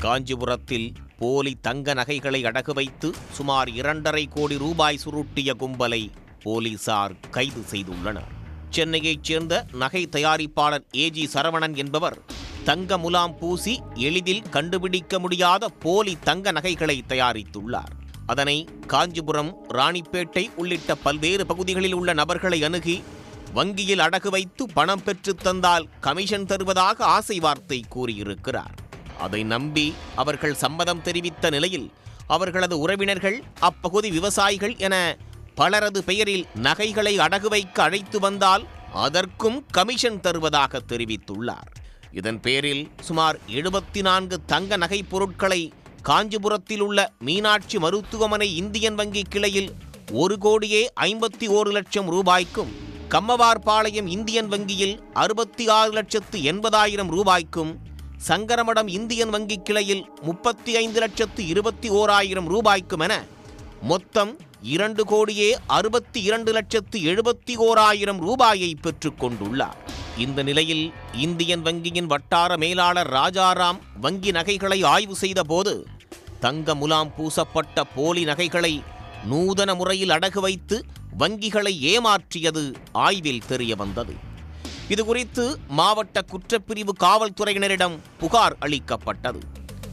காஞ்சிபுரத்தில் போலி தங்க நகைகளை அடகு வைத்து சுமார் இரண்டரை கோடி ரூபாய் சுருட்டிய கும்பலை போலீசார் கைது செய்துள்ளனர். சென்னையைச் சேர்ந்த நகை தயாரிப்பாளர் ஏஜி சரவணன் என்பவர் தங்க முலாம் பூசி எளிதில் கண்டுபிடிக்க முடியாத போலி தங்க நகைகளை தயாரித்துள்ளார். அதனை காஞ்சிபுரம் ராணிப்பேட்டை உள்ளிட்ட பல்வேறு பகுதிகளில் உள்ள நபர்களை அணுகி வங்கியில் அடகு வைத்து பணம் பெற்றுத் தந்தால் கமிஷன் தருவதாக ஆசை வார்த்தை கூறியிருக்கிறார். அதை நம்பி அவர்கள் சம்மதம் தெரிவித்த நிலையில் அவர்களது உறவினர்கள் அப்பகுதி விவசாயிகள் என பலரது பெயரில் நகைகளை அடகு வைக்க அழைத்து வந்தால் அதற்கும் கமிஷன் தருவதாக தெரிவித்துள்ளார். இதன் பேரில் சுமார் எழுபத்தி நான்கு தங்க நகை பொருட்களை காஞ்சிபுரத்தில் உள்ள மீனாட்சி மருத்துவமனை இந்தியன் வங்கி கிளையில் ஒரு கோடியே ஐம்பத்தி ஓரு லட்சம் ரூபாய்க்கும் கம்மவார்பாளையம் இந்தியன் வங்கியில் அறுபத்தி ஆறு லட்சத்து எண்பதாயிரம் ரூபாய்க்கும் சங்கரமடம் இந்தியன் வங்கி கிளையில் முப்பத்தி ஐந்து லட்சத்து இருபத்தி ஓராயிரம் ரூபாய்க்கும் என மொத்தம் இரண்டு கோடியே அறுபத்தி இரண்டு லட்சத்து எழுபத்தி ஓராயிரம் ரூபாயை பெற்றுக் கொண்டுள்ளார். இந்த நிலையில் இந்தியன் வங்கியின் வட்டார மேலாளர் ராஜாராம் வங்கி நகைகளை ஆய்வு செய்தபோது தங்க முலாம் பூசப்பட்ட போலி நகைகளை நூதன முறையில் அடகு வைத்து வங்கிகளை ஏமாற்றியது ஆய்வில் தெரிய வந்தது இதுகுறித்து மாவட்ட குற்றப்பிரிவு காவல்துறையினரிடம் புகார் அளிக்கப்பட்டது.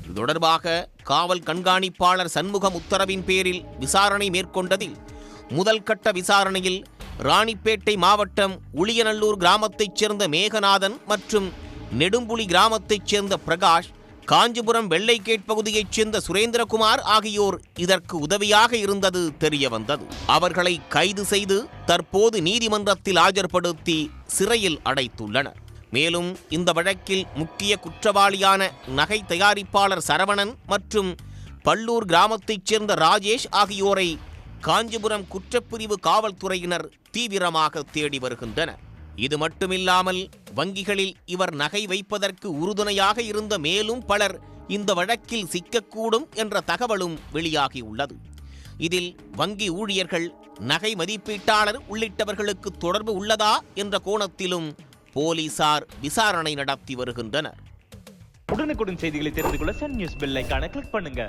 இது தொடர்பாக காவல் கண்காணிப்பாளர் சண்முகம் உத்தரவின் பேரில் விசாரணை மேற்கொண்டதில் முதல் கட்ட விசாரணையில் ராணிப்பேட்டை மாவட்டம் உளியநல்லூர் கிராமத்தைச் சேர்ந்த மேகநாதன் மற்றும் நெடும்புலி கிராமத்தைச் சேர்ந்த பிரகாஷ் காஞ்சிபுரம் வெள்ளைக்கேட் பகுதியைச் சேர்ந்த சுரேந்திரகுமார் ஆகியோர் இதற்கு உதவியாக இருந்தது தெரிய வந்தது அவர்களை கைது செய்து தற்போது நீதிமன்றத்தில் ஆஜர்படுத்தி சிறையில் அடைத்துள்ளனர். மேலும் இந்த வழக்கில் முக்கிய குற்றவாளியான நகை தயாரிப்பாளர் சரவணன் மற்றும் பல்லூர் கிராமத்தைச் சேர்ந்த ராஜேஷ் ஆகியோரை காஞ்சிபுரம் குற்றப்பிரிவு காவல்துறையினர் தீவிரமாக தேடி வருகின்றனர். இது மட்டுமில்லாமல் வங்கிகளில் இவர் நகை வைப்பதற்கு உறுதுணையாக இருந்த மேலும் பலர் இந்த வழக்கில் சிக்கக்கூடும் என்ற தகவலும் வெளியாகியுள்ளது. இதில் வங்கி ஊழியர்கள் நகை மதிப்பீட்டாளர் உள்ளிட்டவர்களுக்கு தொடர்பு உள்ளதா என்ற கோணத்திலும் போலீசார் விசாரணை நடத்தி வருகின்றனர். உடனுக்குடன் செய்திகளை தெரிந்து கொள்ள சன் நியூஸ் பெல் கிளிக் பண்ணுங்க.